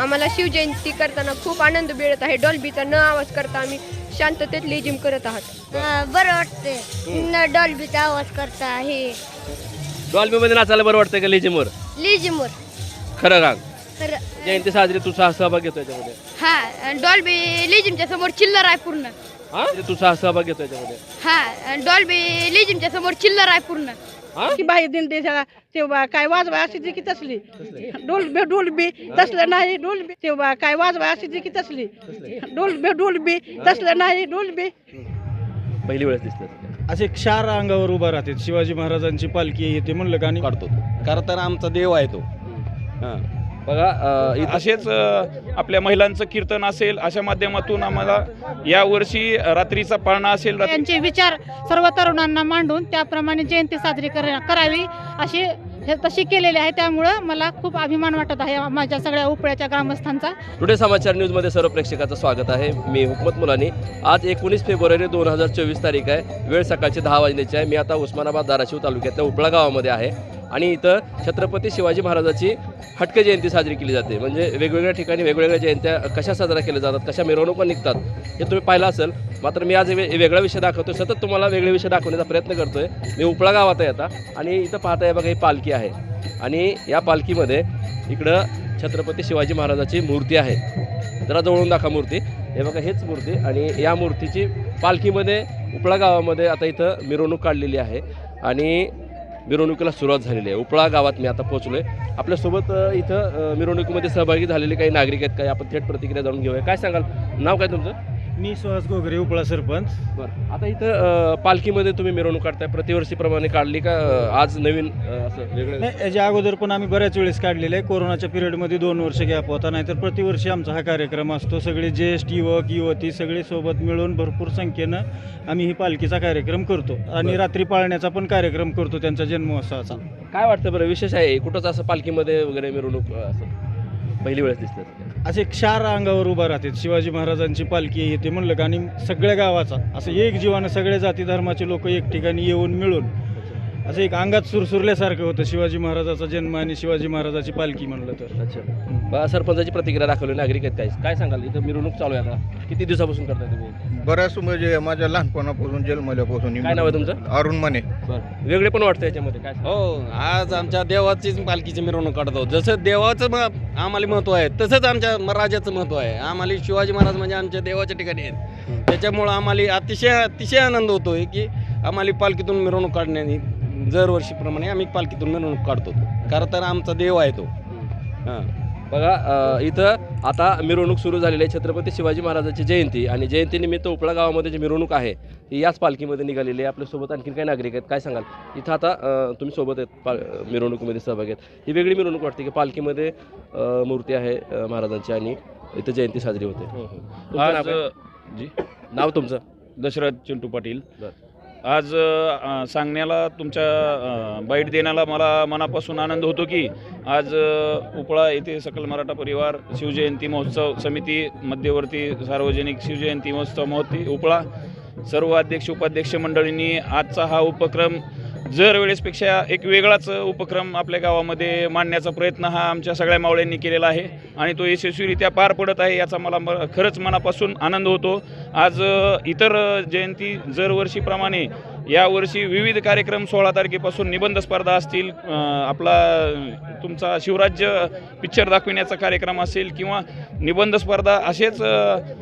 आम्हाला शिवजयंती करताना खूप आनंद मिळत आहे. डॉल्बीचा न आवाज करता आम्ही शांततेत लेजिम करत आहात. बरं वाटते न डॉल्बीचा आवाज करता हे. डॉल्बीमध्ये नाचायला बरं वाटतं का लेजिमवर लिजिमोर खरं राग. खरं. जयंती साजरी तू सहा सहभाग घेतो याच्यामध्ये. हा डॉल्बी लेजिमच्या समोर चिल्लर आहे पूर्ण. हा? तू सहा सहभाग घेतो याच्यामध्ये. हा डॉल्बी लेजिमच्या समोर चिल्लर आहे पूर्ण. की बाई दिन देशाला तेव्हा काय वाजवा अशी जी की तसली. डोलबे डोलबी तसलं नाही डोलबी तेव्हा काय वाजवा अशी जी की तसली. डोलबे डोलबी तसलं नाही डोलबी पहिली वेळेस दिसतं असे क्षार अंगावर उभा राहते शिवाजी महाराजांची पालखी येते म्हणलं का आणि काढतो खरं तर आमचा देव आहे तो. हां. बघा असेच आपल्या महिलांचं कीर्तन असेल अशा माध्यमातून आम्हाला यावर्षी रात्रीचा पाळणा असेल रात्री त्यांचे विचार सर्व तरुणांना मांडून त्याप्रमाणे जयंती साजरी कर- करावी अशी हे तशी केलेली आहे. त्यामुळं मला खूप अभिमान वाटत आहे माझ्या सगळ्या उपळ्याच्या ग्रामस्थांचा. टुडे समाचार न्यूजमध्ये सर्व प्रेक्षकाचं स्वागत आहे. मी हुकमत मुलानी. आज एकोणीस फेब्रुवारी दोन हजार चोवीस तारीख आहे. वेळ सकाळची दहा वाजण्याची आहे. मी आता उस्मानाबाद धाराशिव तालुक्यातल्या उपळा गावामध्ये आहे. आणि इथं छत्रपती शिवाजी महाराजाची हटके जयंती साजरी केली जाते. म्हणजे वेगवेगळ्या ठिकाणी वेगवेगळ्या जयंत्या कशा साजऱ्या केल्या जातात कशा मिरवणुका निघतात हे तुम्ही पाहिलं असेल. मात्र मी आज वे- वेगळा विषय दाखवतो सतत तुम्हाला वेगळे विषय दाखवण्याचा प्रयत्न करतोय. मी उपळा गावात आहे आता आणि इथं पाहताय बघा ही पालखी आहे. आणि या पालखीमध्ये इकडं छत्रपती शिवाजी महाराजाची मूर्ती आहे. जरा जवळून दाखवा मूर्ती. हे बघा हेच मूर्ती आणि या मूर्तीची पालखीमध्ये उपळा गावामध्ये आता इथं मिरवणूक काढलेली आहे. आणि मिरवणुकीला सुरुवात झालेली आहे. उपळा गावात मी आता पोहोचलो आहे आपल्यासोबत इथं मिरवणुकीमध्ये सहभागी झालेले काही नागरिक आहेत काही आपण थेट प्रतिक्रिया जाणून घेऊया. काय सांगाल? नाव काय तुमचं? मी सुहास गोगरे उपळा सरपंच. बरं. आता इथं अ, पालखीमध्ये तुम्ही मिरवणूक काढताय. प्रतिवर्षीप्रमाणे काढली का अ, आज नवीन अ, असं वेगळं नाही याच्या अगोदर पण आम्ही बऱ्याच वेळेस काढलेले. आहे कोरोनाच्या पिरियडमध्ये दोन वर्ष गॅप होता नाहीतर प्रतिवर्षी आमचा हा कार्यक्रम असतो. सगळे ज्येष्ठ युवक युवती सगळे सोबत मिळून भरपूर संख्येनं आम्ही ही पालखीचा कार्यक्रम करतो. आणि. रात्री पाळण्याचा पण कार्यक्रम करतो त्यांच्या जन्मोत्सवाचा. काय वाटतं बरं? विशेष आहे कुठंच असं पालखीमध्ये वगैरे मिरवणूक अ, असं? पहिली वेळेस दिसतं असे क्षार अंगावर उभा राहते शिवाजी महाराजांची पालखी येते म्हणलं का आणि सगळ्या गावाचा असं एक जीवानं सगळ्या जाती धर्माचे लोक एक ठिकाणी येऊन मिळून असं एक अंगात सुरसुरल्यासारखं होतं शिवाजी महाराजाचा जन्म आणि शिवाजी महाराजाची पालखी म्हणलं तर. अच्छा. बा सरपंचाची प्रतिक्रिया दाखवली नागरिक आहेत काय काय सांगाल? इथं मिरवणूक चालू आहे आता. किती दिवसापासून करताय तुम्ही? बऱ्याच म्हणजे माझ्या लहानपणापासून जन्मल्यापासून काय नाव आहे तुमचं? अरुण माने. बरं. वेगळे पण वाटतं याच्यामध्ये काय हो आज आमच्या देवाचीच पालखीची मिरवणूक काढतो जसं देवाचं म- आम्हाला महत्त्व आहे तसंच आमच्या म- राजाचं महत्त्व आहे. आम्हाला शिवाजी महाराज म्हणजे आमच्या देवाच्या ठिकाणी आहेत. त्याच्यामुळं आम्हाला अतिशय अतिशय आनंद होतोय की आम्हाला पालखीतून मिरवणूक काढण्याने दरवर्षीप्रमाणे आम्ही पालखीतून मिरवणूक काढतो. खरं तर आमचा देव आहे तो. हां. बघा इथं आता मिरवणूक सुरू झालेली आहे. छत्रपती शिवाजी महाराजाची जयंती आणि जयंतीनिमित्त उपळा गावामध्ये जी मिरवणूक आहे ती याच पालखीमध्ये निघालेली आहे. आपल्यासोबत आणखीन काही नागरिक आहेत काय सांगाल? इथं आता तुम्ही सोबत आहेत पा मिरवणुकीमध्ये सहभागी आहेत. ही वेगळी मिरवणूक वाटते की पालखीमध्ये मूर्ती आहे महाराजांची आणि इथं जयंती साजरी होते. आज काय? जी? नाव तुमचं? दशरथ चिंटू पाटील. आज सांगण्याला तुमच्या बाईट देण्याला मला मनापासून आनंद होतो की आज उपळा येथे सकल मराठा परिवार शिवजयंती महोत्सव समिती मध्यवर्ती सार्वजनिक शिवजयंती महोत्सव महोत्सव उपळा सर्व अध्यक्ष उपाध्यक्ष मंडळींनी आजचा हा उपक्रम जर वेळेसपेक्षा एक वेगळाच उपक्रम आपल्या गावामध्ये मांडण्याचा प्रयत्न हा आमच्या सगळ्या मावळ्यांनी केलेला आहे. आणि तो यशस्वीरित्या पार पडत आहे याचा मला म खरंच मनापासून आनंद होतो. आज इतर जयंती दरवर्षीप्रमाणे यावर्षी विविध कार्यक्रम सोळा तारखेपासून निबंध स्पर्धा असतील आपला तुमचा शिवराज्य पिक्चर दाखविण्याचा कार्यक्रम असेल किंवा निबंध स्पर्धा असेच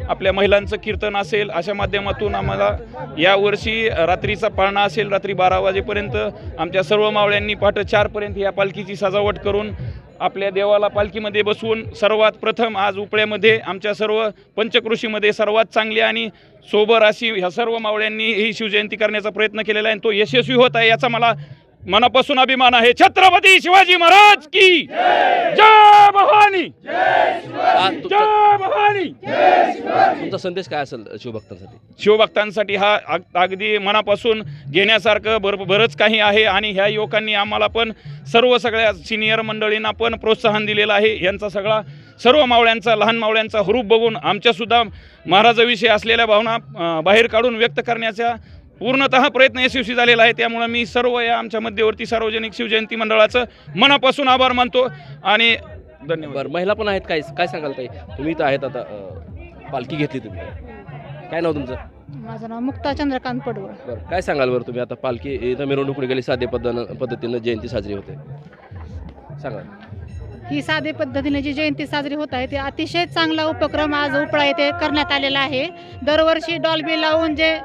आपल्या महिलांचं कीर्तन असेल अशा माध्यमातून आम्हाला यावर्षी रात्रीचा पाळणा असेल रात्री बारा वाजेपर्यंत आमच्या सर्व मावळ्यांनी पहाटे चारपर्यंत या पालखीची सजावट करून आपल्या देवाला पालखीमध्ये बसवून सर्वात प्रथम आज उपळ्यामध्ये आमच्या सर्व पंचकृषीमध्ये सर्वात चांगली आणि सोबर अशी ह्या सर्व मावळ्यांनी ही शिवजयंती करण्याचा प्रयत्न केलेला आहे आणि तो यशस्वी होत आहे याचा मला मनापासून अभिमान आहे. छत्रपती शिवाजी महाराज की जय भवानी. आ, तुमचा जय भवानी. तुमचा संदेश काय असेल शिवभक्तांसाठी? शिवभक्तांसाठी हा अग- अगदी मनापासून घेण्यासारखं बर बरंच काही आहे आणि ह्या युवकांनी आम्हाला पण सर्व सगळ्या सिनियर मंडळींना पण प्रोत्साहन दिलेलं आहे. यांचा सगळा सर्व मावळ्यांचा लहान मावळ्यांचा हुरूप बघून आमच्यासुद्धा महाराजाविषयी असलेल्या भावना अं, बाहेर काढून व्यक्त करण्याचा पूर्णतः प्रयत्न यशस्वी झालेला आहे. त्यामुळं मी सर्व या आमच्या मध्यवर्ती सार्वजनिक शिवजयंती मंडळाचं मनापासून आभार मानतो आणि धन्यवाद. बरं महिला पण आहेत. काय काय सांगाल ताई? तुम्ही इथं आहेत आता अं, पालखी घेतली तुम्ही. काय नाव तुमचं? माझं नाव मुक्ता चंद्रकांत पडवळ. बरं काय सांगाल बरं तुम्ही? आता पालखी इथं मिरवणूक गेली साध्या पद्धतीनं पद्धतीनं जयंती साजरी होते. सांगा. ही साधे पद्धतीने जी जयंती साजरी होत आहे ते अतिशय चांगला उपक्रम आज उपळा येथे करण्यात आलेला आहे. दरवर्षी डॉल्बी लावून जे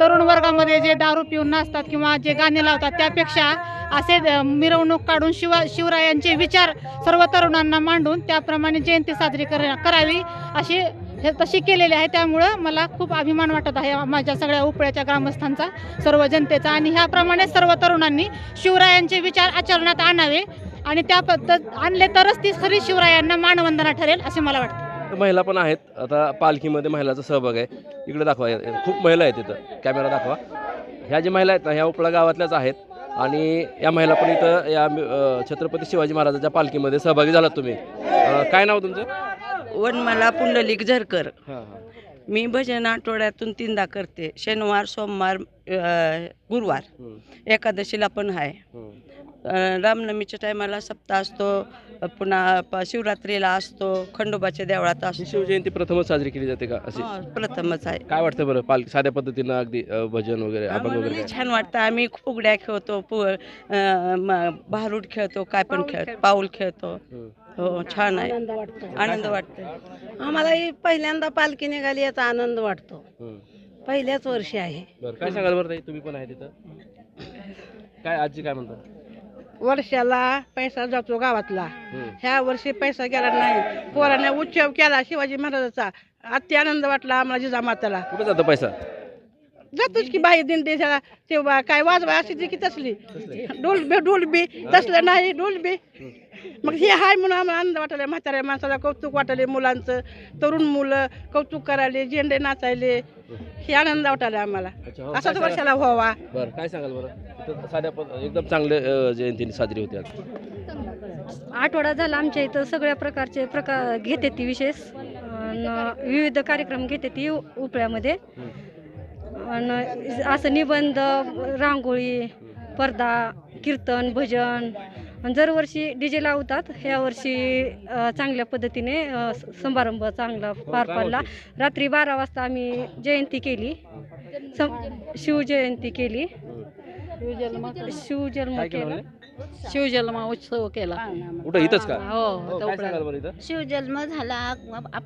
तरुण वर्गामध्ये जे दारू पिऊन नाचतात किंवा जे गाणे लावतात त्यापेक्षा असे मिरवणूक काढून शिवा शिवरायांचे विचार सर्व तरुणांना मांडून त्याप्रमाणे जयंती साजरी कर करावी अशी हे तशी केलेली आहे. त्यामुळं मला खूप अभिमान वाटत आहे माझ्या सगळ्या उपळ्याच्या ग्रामस्थांचा सर्व जनतेचा. आणि ह्याप्रमाणे सर्व तरुणांनी शिवरायांचे विचार आचरणात आणावे. आणि त्या पद्धत आणले तरच ती खरी शिवरायांना मानवंदना ठरेल असे मला वाटते. महिला पण आहेत. आता पालखीमध्ये महिलाचा सहभाग आहे. इकडे दाखवा. खूप महिला आहेत इथं. कॅमेरा दाखवा. ह्या ज्या महिला आहेत ना ह्या उपळा गावातल्याच आहेत. आणि या महिला पण इथं या छत्रपती शिवाजी महाराजांच्या पालखीमध्ये सहभागी झालात तुम्ही. काय नाव तुमचं? वनमाला पुंडलिक झरकर. मी भजन आठवड्यातून तीनदा करते. शनिवार सोमवार गुरुवार. एकादशीला पण आहे रामनवमीच्या टायमाला सप्ताह असतो पुन्हा प- शिवरात्रीला असतो खंडोबाच्या देवळात ही असतो. शिवजयंती प्रथमच साजरी केली जाते का अशी? हा, प्रथमच आहे. काय वाटतं बरं पाल साध्या पद्धतीनं अगदी अं, भजन वगैरे आम्हाला वगैरे लई काय? छान वाटतं. आम्ही फुगड्या खेळतो पु अ, म- भारूड खेळतो काय पण खेळ पाऊल खेळतो. हं. हो छान आहे. आनंद वाटतो. आम्हाला ही पहिल्यांदा पालखी निघाली याचा आनंद वाटतो. हं. पहिल्याच वर्षी आहे. बरं काय सांगाल बरं ताई? तुम्ही पण आहे तिथं? काय आजी काय म्हणतात? वर्षाला पैसा जातो गावातला. ह्या वर्षी पैसा गेला नाही. पोराने उत्सव केला शिवाजी महाराजाचा. अति आनंद वाटला आम्हाला जिजामाताला. कुठे जातो पैसा? जातोच की बाई दिंडी त्याला. तेव्हा काय वाजवा अशी जी की तसली. डोलबी डोलबी तसलं नाही डोलबी मग हे हाय म्हणून आम्हाला आनंद वाटायला म्हाताऱ्या माणसाला कौतुक वाटायले मुलांचं तरुण मुलं कौतुक करायले झेंडे नाचायले. हे आनंद वाटायला आम्हाला. अच्छा, हो, असाच? वर्षाला व्हावा. बरं काय सांगाल बरं? साध्या एकदम चांगले अं, जयंती साजरी होते आज. आठवडा झाला आमच्या इथं सगळ्या प्रकारचे प्रकार घेते ती विशेष. विविध कार्यक्रम घेते ती उपळ्यामध्ये. आणि असं निबंध रांगोळी पडदा कीर्तन भजन आणि दरवर्षी डी जे लावतात ह्या वर्षी चांगल्या पद्धतीने समारंभ चांगला पार काय पडला? रात्री बारा वाजता आम्ही जयंती केली. शिवजयंती केली. शिवजन्म. केलं? शिवजन्म उत्सव केला. कुठं इथंच का? हो हो, काय सांगाल बरं इथं? शिवजन्म झाला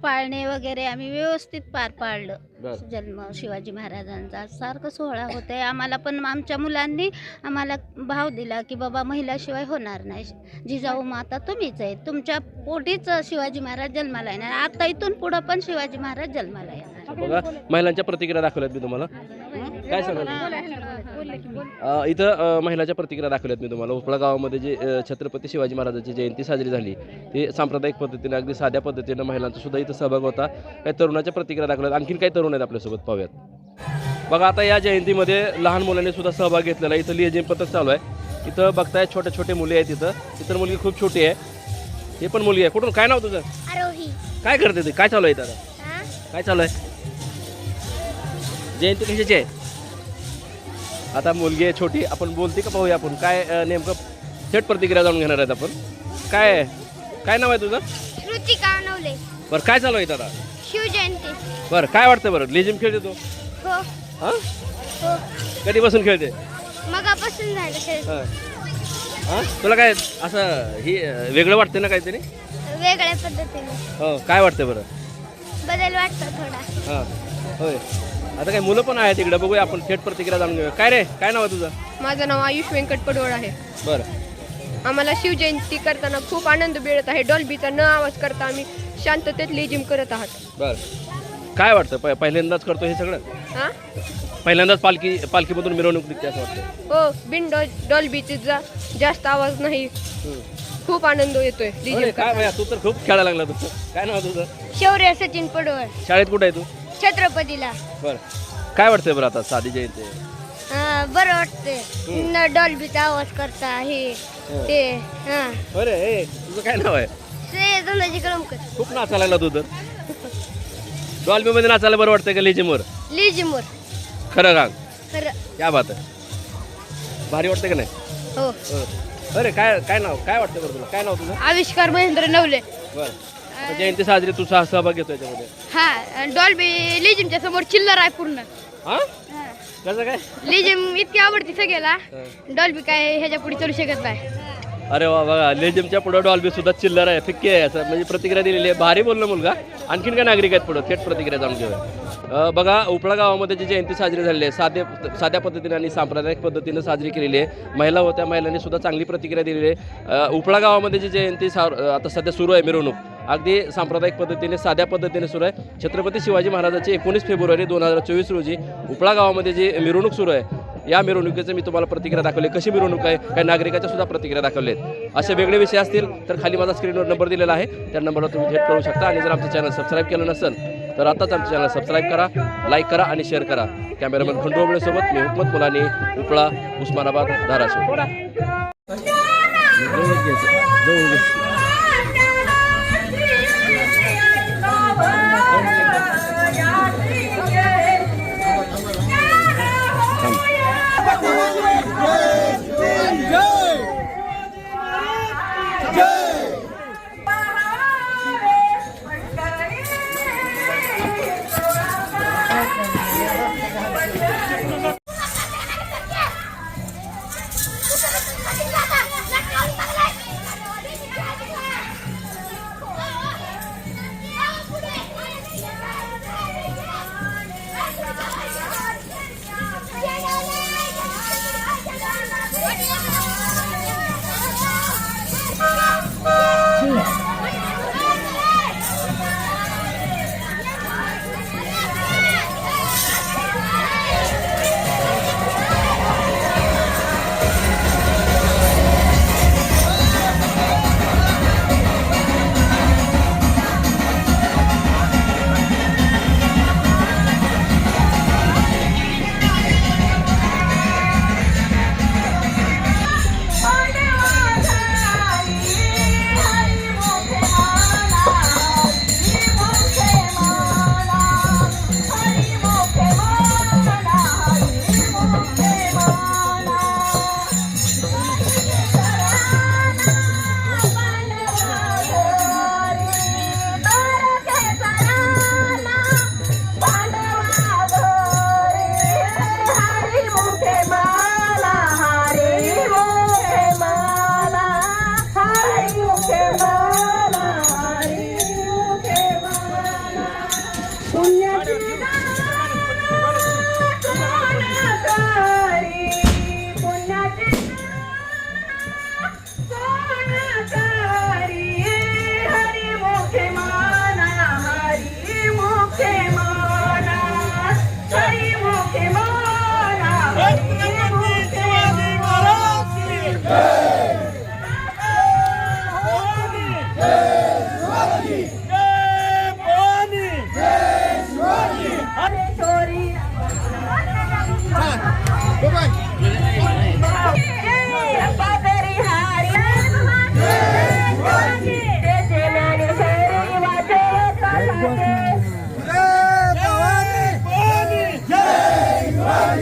पाळणे वगैरे आम्ही व्यवस्थित पार पाडलं. बरं. जन्म शिवाजी महाराजांचा सारखं सोहळा होते आम्हाला पण आमच्या मुलांनी आम्हाला भाव दिला की बाबा महिलाशिवाय होणार नाही. जिजाऊ माता तुम्हीच आहे तुमच्या पोटीच शिवाजी महाराज जन्माला येणार. आता इथून पुढं पण शिवाजी महाराज जन्माला येणार. बघा महिलांच्या प्रतिक्रिया दाखवल्यात मी तुम्हाला. काय सांगाल? अ, इथं अ, महिलाच्या प्रतिक्रिया दाखवल्यात मी तुम्हाला. उपळा गावामध्ये जे अ, छत्रपती शिवाजी महाराजांची जयंती साजरी झाली ते सांप्रदायिक पद्धतीने अगदी साध्या पद्धतीनं महिलांचा सुद्धा इथं सहभाग होता. काही तरुणाच्या प्रतिक्रिया दाखवल्यात. आणखीन काही तरुण आहेत आपल्यासोबत पाहूयात. बघा आता या जयंतीमध्ये लहान मुलांनी सुद्धा सहभाग घेतलेला आहे. इथं लिएजिम पथक चालू आहे. इथं बघताय छोटे छोटे मुली आहेत इथं. इतर मुलगी खूप छोटी आहे. हे पण मुलगी आहे. कुठून? काय नाव तुझं? आरोही. काय करते ते? काय चालू आहे इथं आता? काय चालू आहे? जयंती कशाची आहे? आता मुलगी आहे छोटी आपण बोलते का पाहूया आपण? काय अं, नेमकं थेट प्रतिक्रिया जाणून घेणार आहेत आपण. काय आहे? काय नाव आहे तुझं? श्रुतिका नवले. बरं काय चालू आहे इथं आता? शिवजयंती. बरं काय वाटतं बरं? लेझिम खेळते तू? हो. हां? हो. कधीपासून खेळते? मगापासून झालं खेळ. हां. हां? तुला काय असं ही अं, वेगळं वाटतं ना काहीतरी? वेगळ्या पद्धतीने. हो काय वाटतं बरं? बदल वाटतो थोडा. हां. होय. आता काय मुलं पण आहेत इकडे बघूया आपण थेट प्रतिक्रिया जाणून घेऊया. काय रे? काय नाव आहे तुझं? माझं नाव आयुष व्यंकट पडवळ आहे. बरं. आम्हाला शिवजयंती करताना खूप आनंद मिळत आहे. डॉल्बीचा न आवाज करता आम्ही शांततेत लेजिम करत आहात. बरं. काय वाटतं? प पहिल्यांदाच करतो हे सगळं? हां? पहिल्यांदाच पालखी पालखीमधून मिरवणूक निघते असं वाटतं. हो बिन डॉ डॉल्बीचे जा जास्त आवाज नाही. खूप आनंद येतोय अरे, काय भैया तू तर खूप खेळायला लागला तू काय नाव आहे तुझं? शौर्य सचिन पडवळ. शाळेत कुठं आहे तू? छत्रपतीला. बरं. काय वाटतंय बरं आता साधी जयंती? अं, बरं वाटते डॉल्बीचा आवाज करता हे ते हा. अरे ए तुझं काय नाव आहे? धनाजी कळमकर. खूप नाचायला लागला तू तर. डॉल्बीमध्ये नाचायला बरं वाटतंय का लेजिमवर लिजिमोर खरं गांग खरं. क्या बात आहे. भारी वाटतं का नाही? हो. हं. अरे काय काय नाव काय वाटतं बरं तुला? काय नाव तुझं? आविष्कार महेंद्र नवले. बरं. आता जयंती साजरी तू सह- सहभाग घेतो याच्यामध्ये. हा डॉल्बी लिजिमच्या समोर चिल्लर आहे पूर्ण. हा? कसं काय? लिजिम इतकी आवडती सगळ्याला. डॉल्बी काय ह्याच्या पुढे चलू शकत नाही. अरे वा बघा लेजिमच्या पुढं डॉल्बी सुद्धा चिल्लर आहे फिक्की आहे. असं म्हणजे प्रतिक्रिया दिलेली आहे. भारी बोललं मुलगा. आणखीन काय नागरिक आहेत पुढं? थेट प्रतिक्रिया जाणून घेऊया. अं, बघा उपळा गावामध्ये जी जयंती साजरी झालेली आहे साधे साध्या पद्धतीने आणि सांप्रदायिक पद्धतीनं साजरी केलेली आहे. महिला होत्या महिलांनी सुद्धा चांगली प्रतिक्रिया दिलेली आहे. अं, उपळा गावामध्ये जी जयंती सा आता सध्या सुरू आहे मिरवणूक. अगदी सांप्रदायिक पद्धतीने साध्या पद्धतीने सुरू आहे. छत्रपती शिवाजी महाराजांची एकोणीस फेब्रुवारी दोन हजार चोवीस रोजी उपळा गावामध्ये जी मिरवणूक सुरू आहे या मिरवणुकीचं मी तुम्हाला प्रतिक्रिया दाखवली. कशी मिरवणूक आहे? काही नागरिकाच्या सुद्धा प्रतिक्रिया दाखवल्या आहेत असे वेगळे विषय असतील तर खाली माझा स्क्रीनवर नंबर दिलेला आहे. त्या नंबरवर तुम्ही थेट करू शकता. आणि जर आमचं चॅनल सबस्क्राईब केलं नसेल तर आताच आमचं चॅनल सबस्क्राईब करा लाईक करा आणि शेअर करा. कॅमेरामॅन खंडोबळेसोबत मी Hukmat Mulani Upla Osmanabad Dharashiv. power.